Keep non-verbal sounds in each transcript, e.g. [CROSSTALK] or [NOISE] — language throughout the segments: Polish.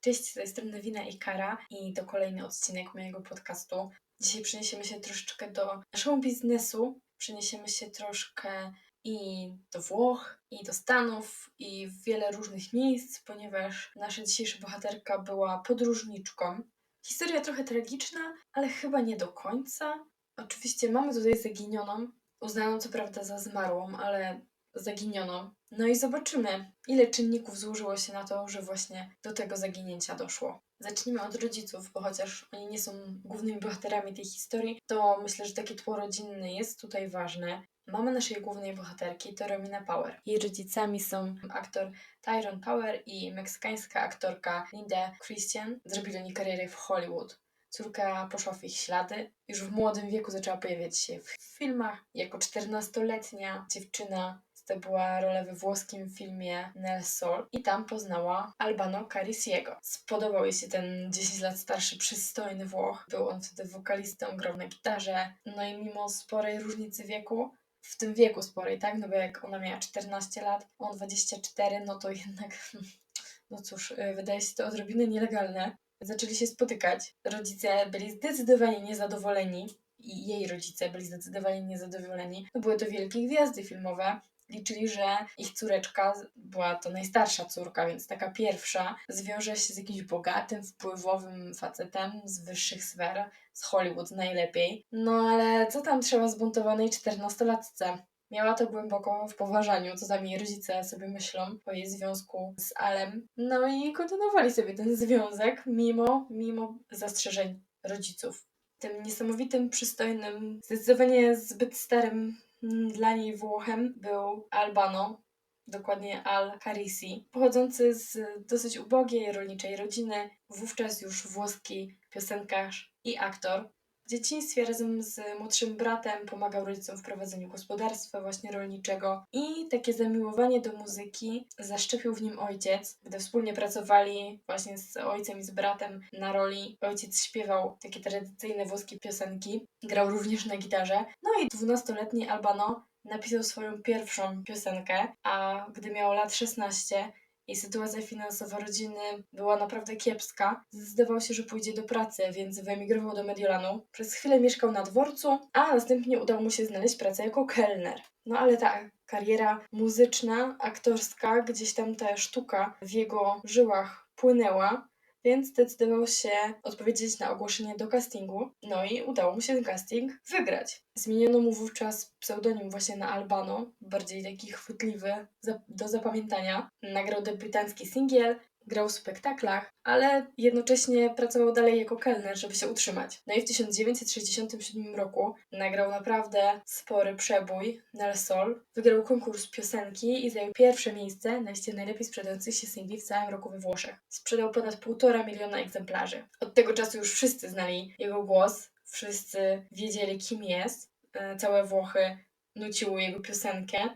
Cześć, z tej strony Wina i Kara i to kolejny odcinek mojego podcastu. Dzisiaj przeniesiemy się troszeczkę do show biznesu, przeniesiemy się troszkę i do Włoch, i do Stanów, i w wiele różnych miejsc, ponieważ nasza dzisiejsza bohaterka była podróżniczką. Historia trochę tragiczna, ale chyba nie do końca. Oczywiście mamy tutaj zaginioną, uznaną co prawda za zmarłą, ale zaginioną. No i zobaczymy, ile czynników złożyło się na to, że właśnie do tego zaginięcia doszło. Zacznijmy od rodziców, bo chociaż oni nie są głównymi bohaterami tej historii, to myślę, że takie tło rodzinne jest tutaj ważne. Mama naszej głównej bohaterki to Romina Power. Jej rodzicami są aktor Tyrone Power i meksykańska aktorka Linda Christian. Zrobili oni karierę w Hollywood. Córka poszła w ich ślady. Już w młodym wieku zaczęła pojawiać się w filmach. Jako 14-letnia dziewczyna zdobyła rolę we włoskim filmie Nel Sol i tam poznała Albano Carisiego. Spodobał jej się ten 10 lat starszy, przystojny Włoch. Był on wtedy wokalistą, grał na gitarze. No i mimo sporej różnicy wieku, w tym wieku sporej, tak? No bo jak ona miała 14 lat, on 24, no to jednak, [LAUGHS] no cóż, y, wydaje się to odrobinę nielegalne. Zaczęli się spotykać. Rodzice byli zdecydowanie niezadowoleni i jej rodzice byli zdecydowanie niezadowoleni. No były to wielkie gwiazdy filmowe, liczyli, że ich córeczka, była to najstarsza córka, więc taka pierwsza, zwiąże się z jakimś bogatym, wpływowym facetem z wyższych sfer, z Hollywood najlepiej. No ale co tam trzeba zbuntowanej czternastolatce? Miała to głęboko w poważaniu, co tam jej rodzice sobie myślą po jej związku z Alem. No i kontynuowali sobie ten związek, mimo, mimo zastrzeżeń rodziców. Tym niesamowitym, przystojnym, zdecydowanie zbyt starym dla niej Włochem był Albano, dokładnie Al Carisi, pochodzący z dosyć ubogiej rolniczej rodziny, wówczas już włoski piosenkarz i aktor. W dzieciństwie razem z młodszym bratem pomagał rodzicom w prowadzeniu gospodarstwa właśnie rolniczego i takie zamiłowanie do muzyki zaszczepił w nim ojciec. Gdy wspólnie pracowali właśnie z ojcem i z bratem na roli, ojciec śpiewał takie tradycyjne włoskie piosenki, grał również na gitarze. No i dwunastoletni Albano napisał swoją pierwszą piosenkę, a gdy miał lat 16, i sytuacja finansowa rodziny była naprawdę kiepska. Zdawał się, że pójdzie do pracy, więc wyemigrował do Mediolanu. Przez chwilę mieszkał na dworcu, a następnie udało mu się znaleźć pracę jako kelner. No ale ta kariera muzyczna, aktorska, gdzieś tam ta sztuka w jego żyłach płynęła więc zdecydował się odpowiedzieć na ogłoszenie do castingu. No i udało mu się ten casting wygrać. Zmieniono mu wówczas pseudonim właśnie na Albano, bardziej taki chwytliwy do zapamiętania. Nagrał debiutancki singiel, grał w spektaklach, ale jednocześnie pracował dalej jako kelner, żeby się utrzymać. No i w 1967 roku nagrał naprawdę spory przebój Nel Sol. Wygrał konkurs piosenki i zajął pierwsze miejsce na liście najlepiej sprzedających się singli w całym roku we Włoszech. Sprzedał ponad półtora miliona egzemplarzy. Od tego czasu już wszyscy znali jego głos, wszyscy wiedzieli kim jest. E, całe Włochy nuciły jego piosenkę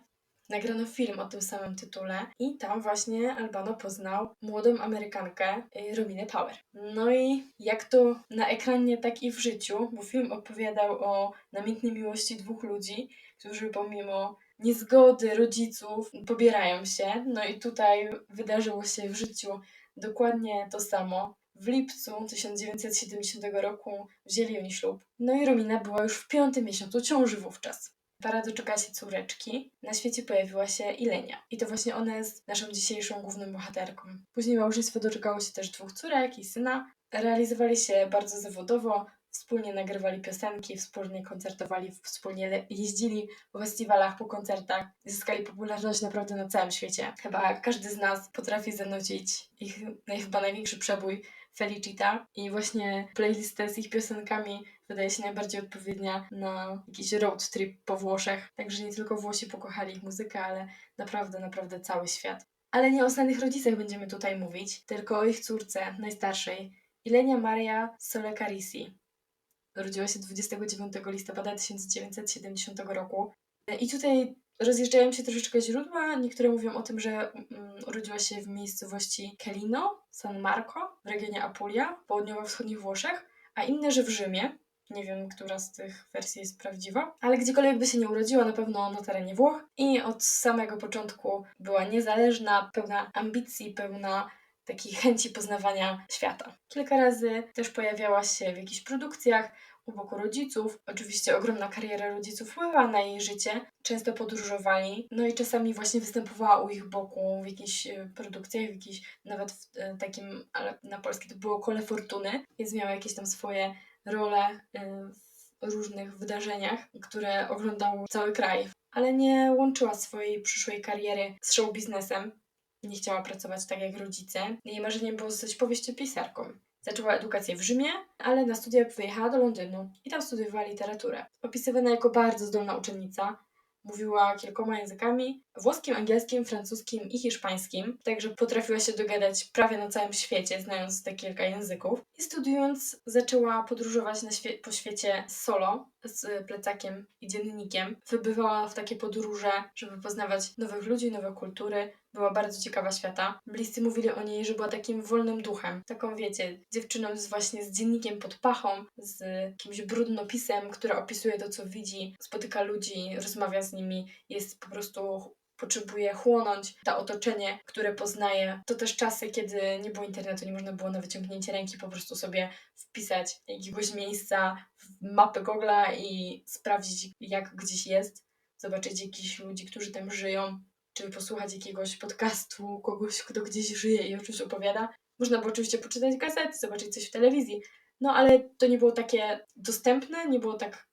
nagrano film o tym samym tytule i tam właśnie Albano poznał młodą Amerykankę y, Rominę Power. No i jak to na ekranie, tak i w życiu, bo film opowiadał o namiętnej miłości dwóch ludzi, którzy pomimo niezgody rodziców pobierają się. No i tutaj wydarzyło się w życiu dokładnie to samo. W lipcu 1970 roku wzięli oni ślub. No i Romina była już w piątym miesiącu ciąży wówczas. Para doczekała się córeczki. Na świecie pojawiła się Ilenia. I to właśnie ona jest naszą dzisiejszą główną bohaterką. Później małżeństwo doczekało się też dwóch córek i syna. Realizowali się bardzo zawodowo, wspólnie nagrywali piosenki, wspólnie koncertowali, wspólnie jeździli po festiwalach, po koncertach. Zyskali popularność naprawdę na całym świecie. Chyba każdy z nas potrafi zanucić ich chyba największy przebój Felicita i właśnie playlistę z ich piosenkami wydaje się najbardziej odpowiednia na jakiś road trip po Włoszech. Także nie tylko Włosi pokochali ich muzykę, ale naprawdę, naprawdę cały świat. Ale nie o znanych rodzicach będziemy tutaj mówić, tylko o ich córce, najstarszej, Ilenia Maria Solecarisi. Urodziła się 29 listopada 1970 roku. I tutaj rozjeżdżają się troszeczkę źródła. Niektóre mówią o tym, że mm, urodziła się w miejscowości Kelino, San Marco, w regionie Apulia, południowo-wschodnich Włoszech, a inne, że w Rzymie. Nie wiem, która z tych wersji jest prawdziwa, ale gdziekolwiek by się nie urodziła, na pewno na terenie Włoch i od samego początku była niezależna, pełna ambicji, pełna takiej [LAUGHS] chęci poznawania świata. Kilka razy też pojawiała się w jakichś produkcjach u boku rodziców. Oczywiście ogromna kariera rodziców wpływała na jej życie. Często podróżowali, no i czasami właśnie występowała u ich boku w jakichś e, produkcjach, w jakichś nawet w e, takim, ale na polskie to było Kole Fortuny, więc miała jakieś tam swoje role e, w różnych wydarzeniach, które oglądał cały kraj. Ale nie łączyła swojej przyszłej kariery z show biznesem. Nie chciała pracować tak jak rodzice. Jej marzeniem było zostać powieściopisarką. Zaczęła edukację w Rzymie, ale na studia wyjechała do Londynu i tam studiowała literaturę. Opisywana jako bardzo zdolna uczennica, mówiła kilkoma językami: włoskim, angielskim, francuskim i hiszpańskim, także potrafiła się dogadać prawie na całym świecie, znając te kilka języków. I studiując, zaczęła podróżować świe po świecie solo z plecakiem i dziennikiem. Wybywała w takie podróże, żeby poznawać nowych ludzi, nowe kultury, była bardzo ciekawa świata. Bliscy mówili o niej, że była takim wolnym duchem. Taką, wiecie, dziewczyną z właśnie z dziennikiem pod pachą, z jakimś brudnopisem, która opisuje to, co widzi, spotyka ludzi, rozmawia z nimi, jest po prostu potrzebuje chłonąć to otoczenie, które poznaje. To też czasy, kiedy nie było internetu, nie można było na wyciągnięcie ręki po prostu sobie wpisać jakiegoś miejsca w mapę Google'a i sprawdzić, jak gdzieś jest, zobaczyć jakichś ludzi, którzy tam żyją, czy posłuchać jakiegoś podcastu, kogoś, kto gdzieś żyje i o czymś opowiada. Można było oczywiście poczytać gazety, zobaczyć coś w telewizji, no ale to nie było takie dostępne, nie było tak,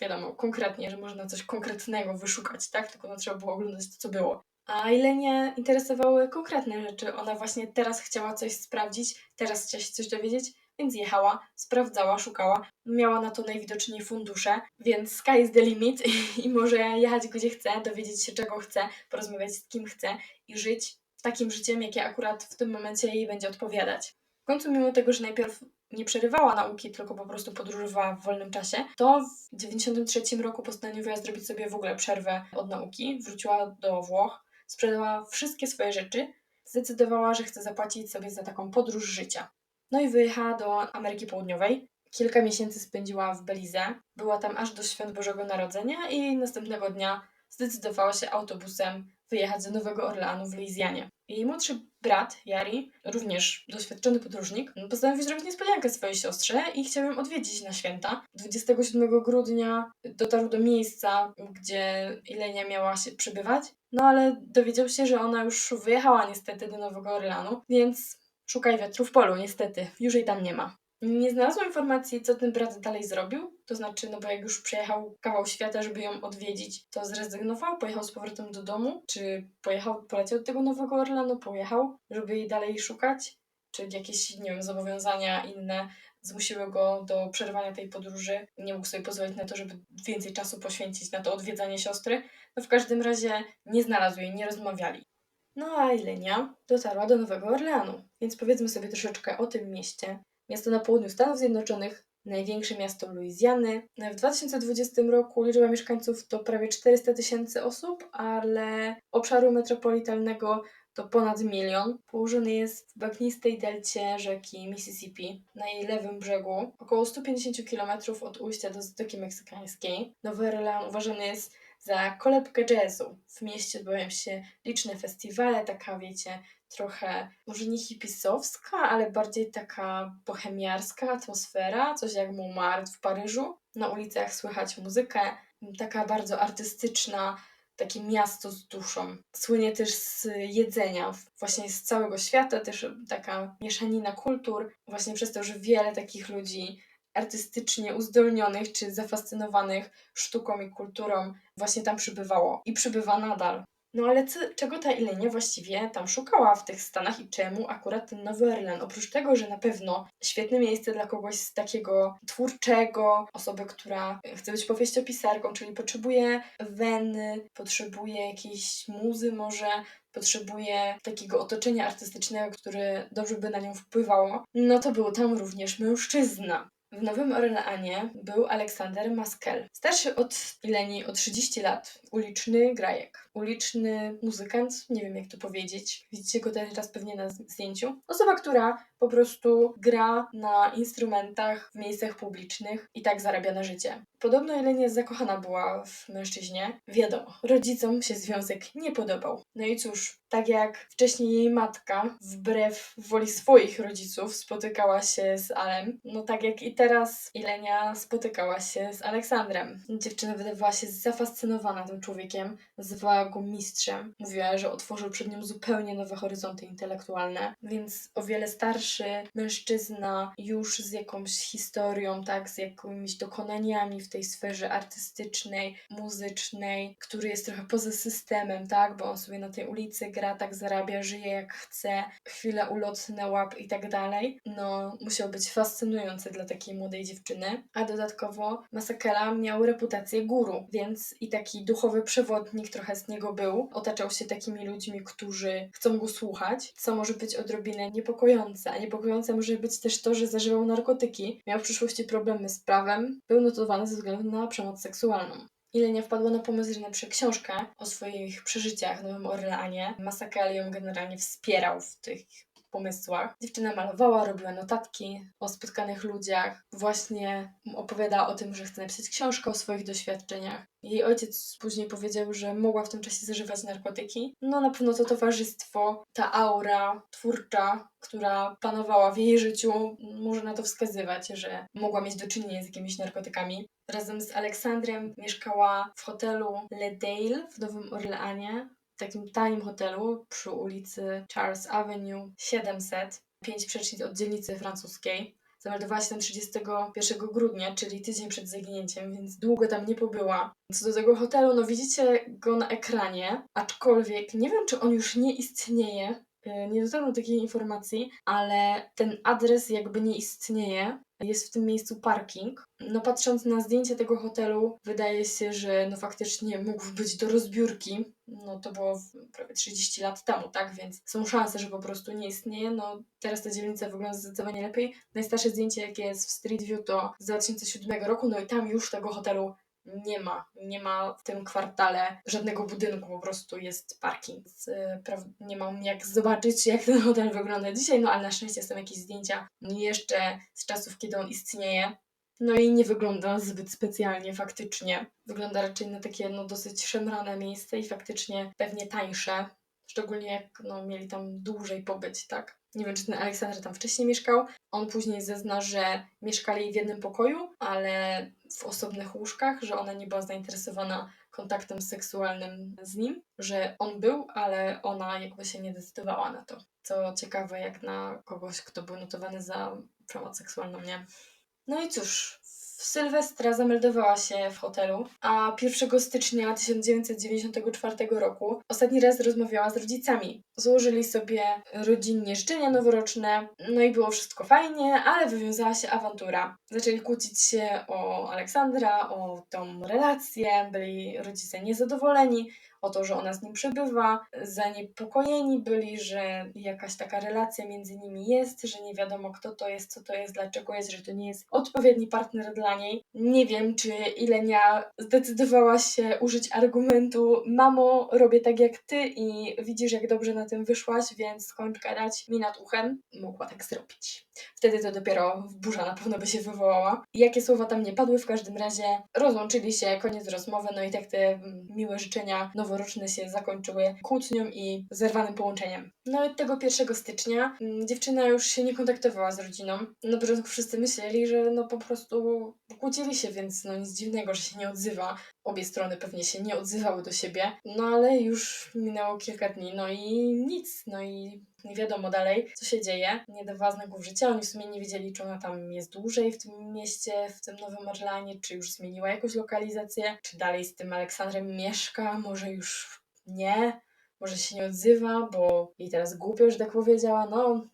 wiadomo, konkretnie, że można coś konkretnego wyszukać, tak? Tylko no, trzeba było oglądać to, co było. A Ilenie interesowały konkretne rzeczy. Ona właśnie teraz chciała coś sprawdzić, teraz chciała się coś dowiedzieć, więc jechała, sprawdzała, szukała. Miała na to najwidoczniej fundusze, więc sky is the limit i może jechać gdzie chce, dowiedzieć się czego chce, porozmawiać z kim chce i żyć takim życiem, jakie akurat w tym momencie jej będzie odpowiadać. W końcu, mimo tego, że najpierw nie przerywała nauki, tylko po prostu podróżowała w wolnym czasie, to w 1993 roku postanowiła zrobić sobie w ogóle przerwę od nauki. Wróciła do Włoch, sprzedała wszystkie swoje rzeczy, zdecydowała, że chce zapłacić sobie za taką podróż życia. No i wyjechała do Ameryki Południowej. Kilka miesięcy spędziła w Belize. Była tam aż do świąt Bożego Narodzenia i następnego dnia zdecydowała się autobusem wyjechać do Nowego Orleanu w Luizjanie. Jej młodszy brat, Jari, również doświadczony podróżnik, postanowił zrobić niespodziankę swojej siostrze i chciał ją odwiedzić na święta. 27 grudnia dotarł do miejsca, gdzie Ilenia miała się przebywać, no ale dowiedział się, że ona już wyjechała niestety do Nowego Orleanu, więc Szukaj wiatru w polu, niestety, już jej tam nie ma. Nie znalazłam informacji, co ten brat dalej zrobił. To znaczy, no bo jak już przejechał kawał świata, żeby ją odwiedzić, to zrezygnował, pojechał z powrotem do domu, czy pojechał, poleciał do tego Nowego Orlanu, pojechał, żeby jej dalej szukać, czy jakieś, nie wiem, zobowiązania inne zmusiły go do przerwania tej podróży. Nie mógł sobie pozwolić na to, żeby więcej czasu poświęcić na to odwiedzanie siostry. No w każdym razie nie znalazł jej, nie rozmawiali. No a Ilenia dotarła do Nowego Orleanu, więc powiedzmy sobie troszeczkę o tym mieście. Miasto na południu Stanów Zjednoczonych, największe miasto Luizjany. W 2020 roku liczba mieszkańców to prawie 400 tysięcy osób, ale obszaru metropolitalnego to ponad milion. Położony jest w bagnistej delcie rzeki Mississippi, na jej lewym brzegu, około 150 km od ujścia do Zatoki Meksykańskiej. Nowy Orlean uważany jest za kolebkę jazzu. W mieście odbywają się liczne festiwale, taka wiecie, trochę może nie hipisowska, ale bardziej taka bohemiarska atmosfera, coś jak Montmartre w Paryżu. Na ulicach słychać muzykę, taka bardzo artystyczna, takie miasto z duszą. Słynie też z jedzenia, właśnie z całego świata, też taka mieszanina kultur, właśnie przez to, że wiele takich ludzi artystycznie uzdolnionych czy zafascynowanych sztuką i kulturą właśnie tam przybywało i przybywa nadal. No ale co, czego ta Ilenia właściwie tam szukała w tych Stanach i czemu akurat ten Nowy Orlean? Oprócz tego, że na pewno świetne miejsce dla kogoś z takiego twórczego, osoby, która chce być powieściopisarką, czyli potrzebuje weny, potrzebuje jakiejś muzy może, potrzebuje takiego otoczenia artystycznego, które dobrze by na nią wpływało, no to był tam również mężczyzna. W Nowym Orleanie był Aleksander Maskel. Starszy od Ileni o 30 lat. Uliczny grajek. Uliczny muzykant, nie wiem jak to powiedzieć. Widzicie go teraz pewnie na zdjęciu. Osoba, która po prostu gra na instrumentach w miejscach publicznych i tak zarabia na życie. Podobno Jelenia zakochana była w mężczyźnie. Wiadomo, rodzicom się związek nie podobał. No i cóż, tak jak wcześniej jej matka, wbrew woli swoich rodziców, spotykała się z Alem, no tak jak i teraz Ilenia spotykała się z Aleksandrem. Dziewczyna wydawała się zafascynowana tym człowiekiem, nazywała go mistrzem. Mówiła, że otworzył przed nią zupełnie nowe horyzonty intelektualne, więc o wiele starszy mężczyzna już z jakąś historią, tak, z jakimiś dokonaniami w tej sferze artystycznej, muzycznej, który jest trochę poza systemem, tak, bo on sobie na tej ulicy gra, tak zarabia, żyje jak chce, chwile ulotne łap i tak dalej, no musiał być fascynujący dla takiej młodej dziewczyny, a dodatkowo Masakela miał reputację guru, więc i taki duchowy przewodnik trochę z niego był, otaczał się takimi ludźmi, którzy chcą go słuchać, co może być odrobinę niepokojące, niepokojące może być też to, że zażywał narkotyki, miał w przyszłości problemy z prawem, był notowany ze względu na przemoc seksualną. Ilenia wpadła na pomysł, że napisze książkę o swoich przeżyciach w Nowym Orleanie. Masakel ją generalnie wspierał w tych pomysłach. Dziewczyna malowała, robiła notatki o spotkanych ludziach, właśnie opowiadała o tym, że chce napisać książkę o swoich doświadczeniach. Jej ojciec później powiedział, że mogła w tym czasie zażywać narkotyki. No na pewno to towarzystwo, ta aura twórcza, która panowała w jej życiu, może na to wskazywać, że mogła mieć do czynienia z jakimiś narkotykami. Razem z Aleksandrem mieszkała w hotelu Le Dale w Nowym Orleanie takim tanim hotelu przy ulicy Charles Avenue 700, 5 przecznic od dzielnicy francuskiej. Zameldowała się tam 31 grudnia, czyli tydzień przed zaginięciem, więc długo tam nie pobyła. Co do tego hotelu, no widzicie go na ekranie, aczkolwiek nie wiem, czy on już nie istnieje. E, nie dotarłam takiej informacji, ale ten adres jakby nie istnieje. Jest w tym miejscu parking. No patrząc na zdjęcie tego hotelu, wydaje się, że no faktycznie mógł być do rozbiórki. No to było prawie 30 lat temu, tak? Więc są szanse, że po prostu nie istnieje. No teraz ta dzielnica wygląda zdecydowanie lepiej. Najstarsze zdjęcie, jakie jest w Street View, to z 2007 roku, no i tam już tego hotelu nie ma. Nie ma w tym kwartale żadnego budynku, po prostu jest parking. Y, nie mam jak zobaczyć, jak ten hotel wygląda dzisiaj, no ale na szczęście są jakieś zdjęcia jeszcze z czasów, kiedy on istnieje. No i nie wygląda zbyt specjalnie faktycznie. Wygląda raczej na takie no, dosyć szemrane miejsce i faktycznie pewnie tańsze. Szczególnie jak no, mieli tam dłużej pobyć, tak? Nie wiem, czy ten Aleksander tam wcześniej mieszkał. On później zezna, że mieszkali w jednym pokoju, ale w osobnych łóżkach, że ona nie była zainteresowana kontaktem seksualnym z nim, że on był, ale ona jakby się nie decydowała na to. Co ciekawe, jak na kogoś, kto był notowany za przemoc seksualną, nie? No i cóż, w Sylwestra zameldowała się w hotelu, a 1 stycznia 1994 roku ostatni raz rozmawiała z rodzicami. Złożyli sobie rodzinnie życzenia noworoczne, no i było wszystko fajnie, ale wywiązała się awantura. Zaczęli kłócić się o Aleksandra, o tą relację, byli rodzice niezadowoleni, o to, że ona z nim przebywa. Zaniepokojeni byli, że jakaś taka relacja między nimi jest, że nie wiadomo kto to jest, co to jest, dlaczego jest, że to nie jest odpowiedni partner dla niej. Nie wiem, czy Ilenia zdecydowała się użyć argumentu mamo, robię tak jak ty i widzisz jak dobrze na tym wyszłaś, więc skończ gadać mi nad uchem. Mogła tak zrobić. Wtedy to dopiero burza na pewno by się wywołała. Jakie słowa tam nie padły, w każdym razie rozłączyli się, koniec rozmowy, no i tak te miłe życzenia noworoczne się zakończyły kłótnią i zerwanym połączeniem. No i tego 1 stycznia mm, dziewczyna już się nie kontaktowała z rodziną. Na początku wszyscy myśleli, że no po prostu kłócili się, więc no nic dziwnego, że się nie odzywa. Obie strony pewnie się nie odzywały do siebie, no ale już minęło kilka dni, no i nic, no i nie wiadomo dalej, co się dzieje. Nie dawała znaków życia, oni w sumie nie wiedzieli, czy ona tam jest dłużej w tym mieście, w tym Nowym Orlanie, czy już zmieniła jakąś lokalizację, czy dalej z tym Aleksandrem mieszka, może już nie, może się nie odzywa, bo jej teraz głupio, że tak powiedziała, no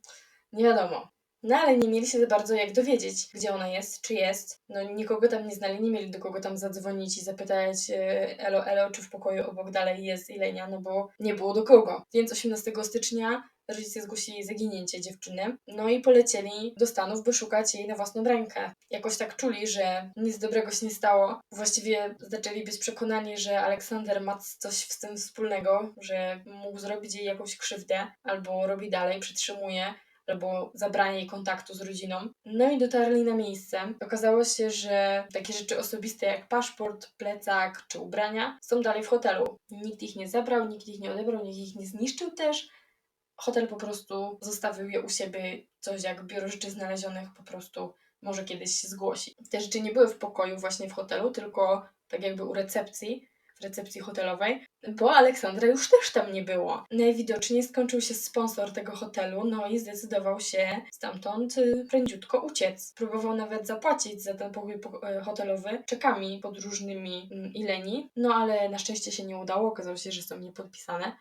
nie wiadomo. No ale nie mieli się za bardzo jak dowiedzieć, gdzie ona jest, czy jest. No nikogo tam nie znali, nie mieli do kogo tam zadzwonić i zapytać e, elo, elo, czy w pokoju obok dalej jest Ilenia, no bo nie było do kogo. Więc 18 stycznia rodzice zgłosili zaginięcie dziewczyny, no i polecieli do Stanów, by szukać jej na własną rękę. Jakoś tak czuli, że nic dobrego się nie stało. Właściwie zaczęli być przekonani, że Aleksander ma coś z tym wspólnego, że mógł zrobić jej jakąś krzywdę, albo robi dalej, przytrzymuje albo zabranie jej kontaktu z rodziną. No i dotarli na miejsce. Okazało się, że takie rzeczy osobiste jak paszport, plecak czy ubrania są dalej w hotelu. Nikt ich nie zabrał, nikt ich nie odebrał, nikt ich nie zniszczył też. Hotel po prostu zostawił je u siebie, coś jak biuro rzeczy znalezionych po prostu może kiedyś się zgłosi. Te rzeczy nie były w pokoju właśnie w hotelu, tylko tak jakby u recepcji, w recepcji hotelowej, bo Aleksandra już też tam nie było. Najwidoczniej skończył się sponsor tego hotelu, no i zdecydował się stamtąd y, prędziutko uciec. Próbował nawet zapłacić za ten pokój po- e, hotelowy czekami podróżnymi mm, Ileni, no ale na szczęście się nie udało, okazało się, że są niepodpisane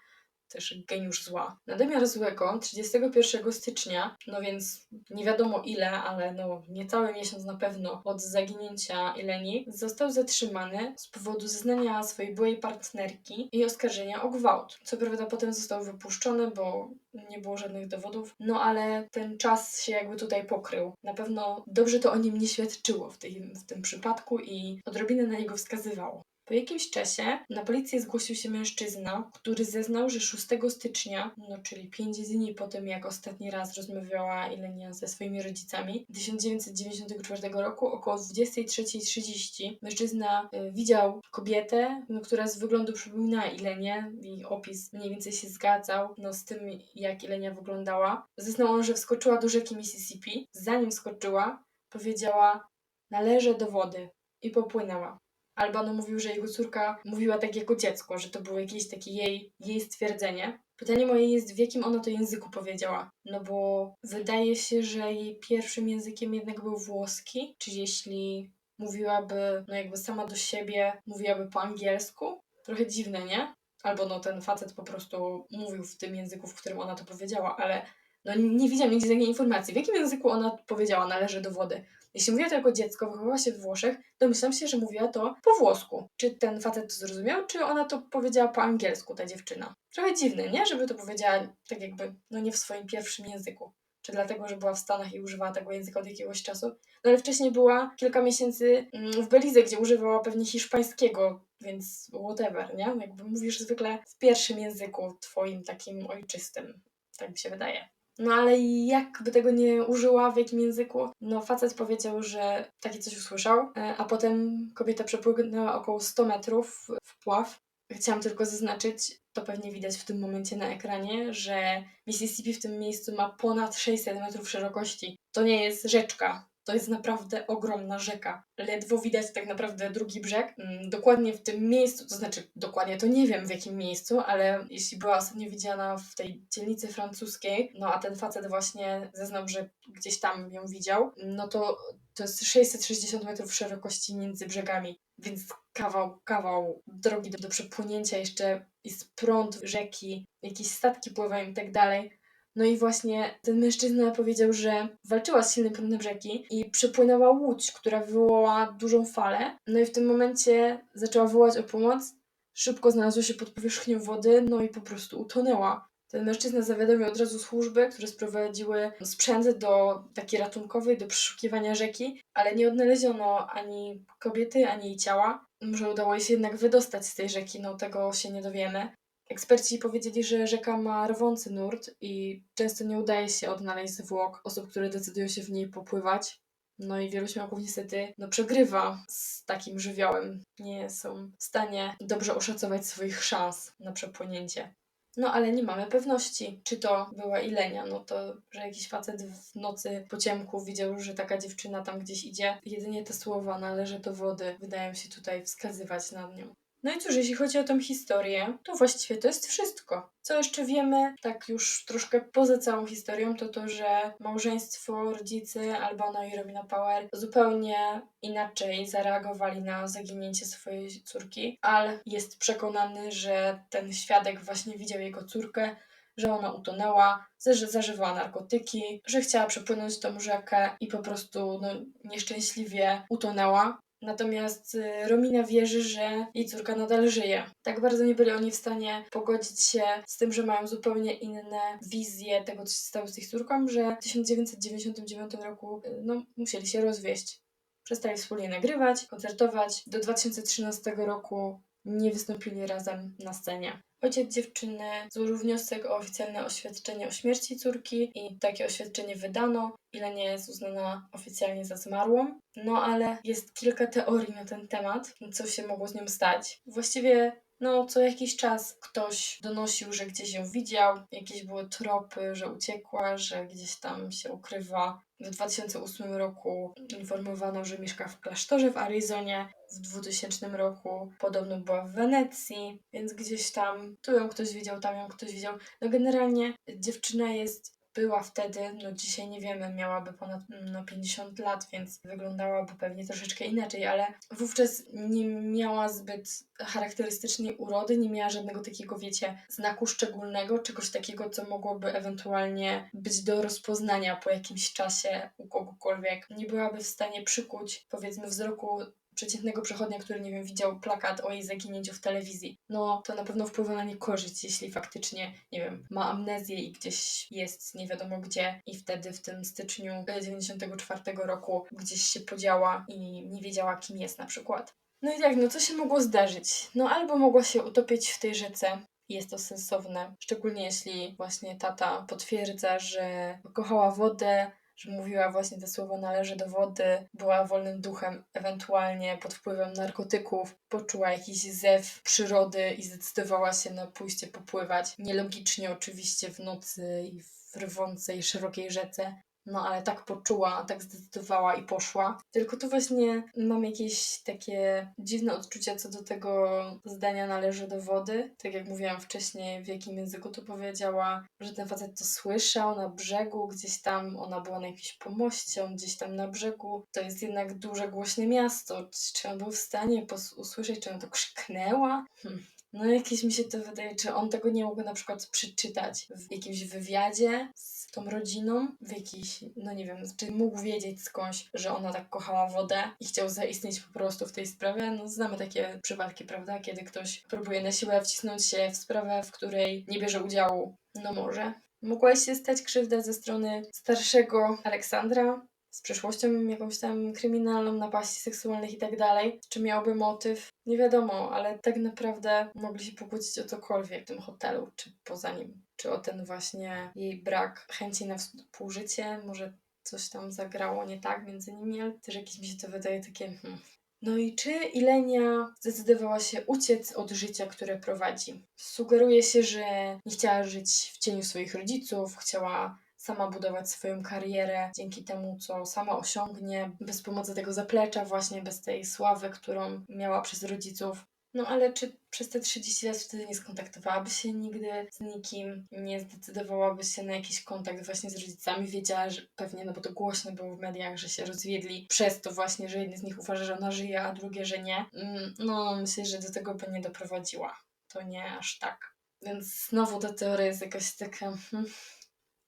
też geniusz zła. Na domiar złego 31 stycznia, no więc nie wiadomo ile, ale no niecały miesiąc na pewno od zaginięcia Ileni, został zatrzymany z powodu zeznania swojej byłej partnerki i oskarżenia o gwałt. Co prawda potem został wypuszczony, bo nie było żadnych dowodów, no ale ten czas się jakby tutaj pokrył. Na pewno dobrze to o nim nie świadczyło w tym, w tym przypadku i odrobinę na niego wskazywało. Po jakimś czasie na policję zgłosił się mężczyzna, który zeznał, że 6 stycznia, no czyli 5 dni po tym, jak ostatni raz rozmawiała Ilenia ze swoimi rodzicami, 1994 roku około 23.30 mężczyzna y, widział kobietę, no, która z wyglądu przypominała Ilenię. Jej opis mniej więcej się zgadzał no, z tym, jak Ilenia wyglądała. Zeznał on, że wskoczyła do rzeki Mississippi. Zanim skoczyła, powiedziała: Należę do wody i popłynęła. Albano mówił, że jego córka mówiła tak jako dziecko, że to było jakieś takie jej, jej stwierdzenie. Pytanie moje jest, w jakim ona to języku powiedziała? No bo wydaje się, że jej pierwszym językiem jednak był włoski, czy jeśli mówiłaby, no jakby sama do siebie, mówiłaby po angielsku? Trochę dziwne, nie? Albo no ten facet po prostu mówił w tym języku, w którym ona to powiedziała, ale no nie widziałam nigdzie takiej informacji. W jakim języku ona powiedziała należy do wody? Jeśli mówiła to jako dziecko, wychowała się w Włoszech, domyślam się, że mówiła to po włosku. Czy ten facet to zrozumiał, czy ona to powiedziała po angielsku, ta dziewczyna? Trochę dziwne, nie? Żeby to powiedziała tak jakby, no nie w swoim pierwszym języku. Czy dlatego, że była w Stanach i używała tego języka od jakiegoś czasu? No ale wcześniej była kilka miesięcy mm, w Belize, gdzie używała pewnie hiszpańskiego, więc whatever, nie? Jakby mówisz zwykle w pierwszym języku twoim takim ojczystym. Tak mi się wydaje. No ale jakby tego nie użyła, w jakim języku? No facet powiedział, że takie coś usłyszał, e, a potem kobieta przepłynęła około 100 metrów w pław. Chciałam tylko zaznaczyć, to pewnie widać w tym momencie na ekranie, że Mississippi w tym miejscu ma ponad 600 metrów szerokości. To nie jest rzeczka, to jest naprawdę ogromna rzeka. Ledwo widać tak naprawdę drugi brzeg. Mm, Dokładnie w tym miejscu, to znaczy dokładnie to nie wiem w jakim miejscu, ale jeśli była ostatnio widziana w tej dzielnicy francuskiej, no a ten facet właśnie zeznał, że gdzieś tam ją widział, no to to jest 660 metrów szerokości między brzegami, więc kawał, kawał drogi do, do przepłynięcia, jeszcze jest prąd rzeki, jakieś statki pływają i tak dalej. No i właśnie ten mężczyzna powiedział, że walczyła z silnym prądem rzeki i przepłynęła łódź, która wywołała dużą falę. No i w tym momencie zaczęła wołać o pomoc. Szybko znalazła się pod powierzchnią wody, no i po prostu utonęła. Ten mężczyzna zawiadomił od razu służby, które sprowadziły sprzęt do takiej ratunkowej, do przeszukiwania rzeki, ale nie odnaleziono ani kobiety, ani jej ciała. Może udało jej się jednak wydostać z tej rzeki, no tego się nie dowiemy. Eksperci powiedzieli, że rzeka ma rwący nurt i często nie udaje się odnaleźć zwłok osób, które decydują się w niej popływać. No i wielu śmiałków niestety no, przegrywa z takim żywiołem. Nie są w stanie dobrze oszacować swoich szans na przepłynięcie. No ale nie mamy pewności, czy to była Ilenia. No to, że jakiś facet w nocy po ciemku widział, że taka dziewczyna tam gdzieś idzie. Jedynie te słowa należy do wody wydają się tutaj wskazywać na nią. No i cóż, jeśli chodzi o tą historię, to właściwie to jest wszystko. Co jeszcze wiemy, tak już troszkę poza całą historią, to to, że małżeństwo, rodzice Albano i Romina Power zupełnie inaczej zareagowali na zaginięcie swojej córki. Al jest przekonany, że ten świadek właśnie widział jego córkę, że ona utonęła, że zażywała narkotyki, że chciała przepłynąć tą rzekę i po prostu no, nieszczęśliwie utonęła. Natomiast y, Romina wierzy, że jej córka nadal żyje. Tak bardzo nie byli oni w stanie pogodzić się z tym, że mają zupełnie inne wizje tego, co się stało z ich córką, że w 1999 roku y, no, musieli się rozwieść. Przestali wspólnie nagrywać, koncertować. Do 2013 roku nie wystąpili razem na scenie. Ojciec dziewczyny złożył wniosek o oficjalne oświadczenie o śmierci córki i takie oświadczenie wydano. Ilenia jest uznana oficjalnie za zmarłą. No ale jest kilka teorii na ten temat, co się mogło z nią stać. Właściwie no, co jakiś czas ktoś donosił, że gdzieś ją widział, jakieś były tropy, że uciekła, że gdzieś tam się ukrywa. W 2008 roku informowano, że mieszka w klasztorze w Arizonie. W 2000 roku podobno była w Wenecji, więc gdzieś tam tu ją ktoś widział, tam ją ktoś widział. No generalnie dziewczyna jest była wtedy, no dzisiaj nie wiemy, miałaby ponad no, 50 lat, więc wyglądałaby pewnie troszeczkę inaczej, ale wówczas nie miała zbyt charakterystycznej urody, nie miała żadnego takiego, wiecie, znaku szczególnego, czegoś takiego, co mogłoby ewentualnie być do rozpoznania po jakimś czasie u kogokolwiek. Nie byłaby w stanie przykuć, powiedzmy, wzroku przeciętnego przechodnia, który, nie wiem, widział plakat o jej zaginięciu w telewizji, no to na pewno wpływa na niekorzyść, jeśli faktycznie, nie wiem, ma amnezję i gdzieś jest nie wiadomo gdzie i wtedy w tym styczniu 94 roku gdzieś się podziała i nie wiedziała, kim jest na przykład. No i tak, no co się mogło zdarzyć? No albo mogła się utopić w tej rzece, jest to sensowne, szczególnie jeśli właśnie tata potwierdza, że kochała wodę, że mówiła właśnie te słowa należy do wody, była wolnym duchem, ewentualnie pod wpływem narkotyków, poczuła jakiś zew przyrody i zdecydowała się na pójście popływać. Nielogicznie oczywiście w nocy i w rwącej, szerokiej rzece, no ale tak poczuła, tak zdecydowała i poszła. Tylko tu właśnie mam jakieś takie dziwne odczucia co do tego zdania należy do wody. Tak jak mówiłam wcześniej, w jakim języku to powiedziała, że ten facet to słyszał na brzegu, gdzieś tam ona była na jakimś pomoście, on gdzieś tam na brzegu. To jest jednak duże, głośne miasto. Czy on był w stanie usłyszeć, czy ona to krzyknęła? Hm. No jakieś mi się to wydaje, czy on tego nie mógł na przykład przeczytać w jakimś wywiadzie z tą rodziną, w jakiś, no nie wiem, czy mógł wiedzieć skądś, że ona tak kochała wodę i chciał zaistnieć po prostu w tej sprawie. No znamy takie przypadki, prawda, kiedy ktoś próbuje na siłę wcisnąć się w sprawę, w której nie bierze udziału. No może. Mogła się stać krzywda ze strony starszego Aleksandra, z przeszłością jakąś tam kryminalną, napaści seksualnych i tak dalej. Czy miałby motyw? Nie wiadomo, ale tak naprawdę mogli się pokłócić o cokolwiek w tym hotelu, czy poza nim. Czy o ten właśnie jej brak chęci na współżycie, może coś tam zagrało nie tak między nimi, ale też jakieś mi się to wydaje takie hmm. No i czy Ilenia zdecydowała się uciec od życia, które prowadzi? Sugeruje się, że nie chciała żyć w cieniu swoich rodziców, chciała sama budować swoją karierę dzięki temu, co sama osiągnie, bez pomocy tego zaplecza, właśnie bez tej sławy, którą miała przez rodziców. No ale czy przez te 30 lat wtedy nie skontaktowałaby się nigdy z nikim, nie zdecydowałaby się na jakiś kontakt właśnie z rodzicami? Wiedziała, że pewnie, no bo to głośno było w mediach, że się rozwiedli przez to właśnie, że jeden z nich uważa, że ona żyje, a drugie, że nie. Mm, no myślę, że do tego by nie doprowadziła. To nie aż tak. Więc znowu ta teoria jest jakaś taka... Hmm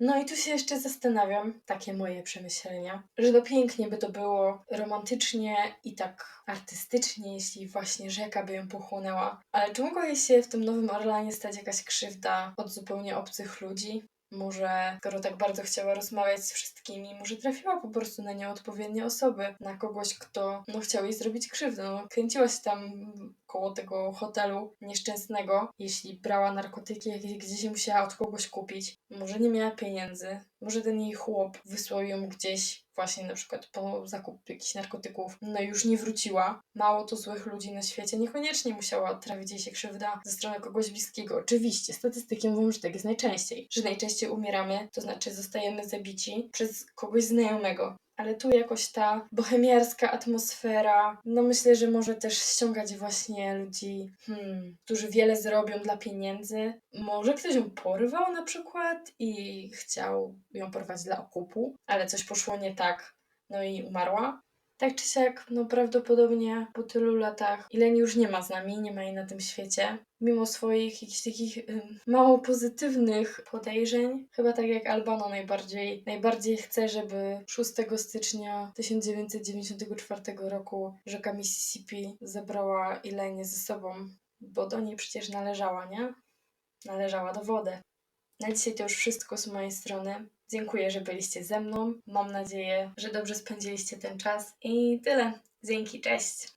no i tu się jeszcze zastanawiam, takie moje przemyślenia, że no pięknie by to było romantycznie i tak artystycznie, jeśli właśnie rzeka by ją pochłonęła. Ale czy mogła jej się w tym Nowym Orlanie stać jakaś krzywda od zupełnie obcych ludzi? Może, skoro tak bardzo chciała rozmawiać z wszystkimi, może trafiła po prostu na nieodpowiednie osoby, na kogoś, kto no, chciał jej zrobić krzywdę. No, kręciła się tam koło tego hotelu nieszczęsnego, jeśli brała narkotyki, jakieś gdzieś musiała od kogoś kupić. Może nie miała pieniędzy, może ten jej chłop wysłał ją gdzieś właśnie na przykład po zakup jakichś narkotyków, no i już nie wróciła. Mało to złych ludzi na świecie, niekoniecznie musiała trafić jej się krzywda ze strony kogoś bliskiego. Oczywiście, statystyki mówią, że tak jest najczęściej, że najczęściej umieramy, to znaczy zostajemy zabici przez kogoś znajomego ale tu jakoś ta bohemiarska atmosfera, no myślę, że może też ściągać właśnie ludzi, hmm, którzy wiele zrobią dla pieniędzy. Może ktoś ją porwał na przykład i chciał ją porwać dla okupu, ale coś poszło nie tak, no i umarła. Tak czy siak, no prawdopodobnie po tylu latach Ileni już nie ma z nami, nie ma jej na tym świecie. Mimo swoich jakichś takich y, mało pozytywnych podejrzeń, chyba tak jak Albano najbardziej, najbardziej chce, żeby 6 stycznia 1994 roku rzeka Mississippi zabrała Ilenię ze sobą, bo do niej przecież należała, nie? Należała do wody. Na dzisiaj to już wszystko z mojej strony. Dziękuję, że byliście ze mną. Mam nadzieję, że dobrze spędziliście ten czas. I tyle. Dzięki, cześć.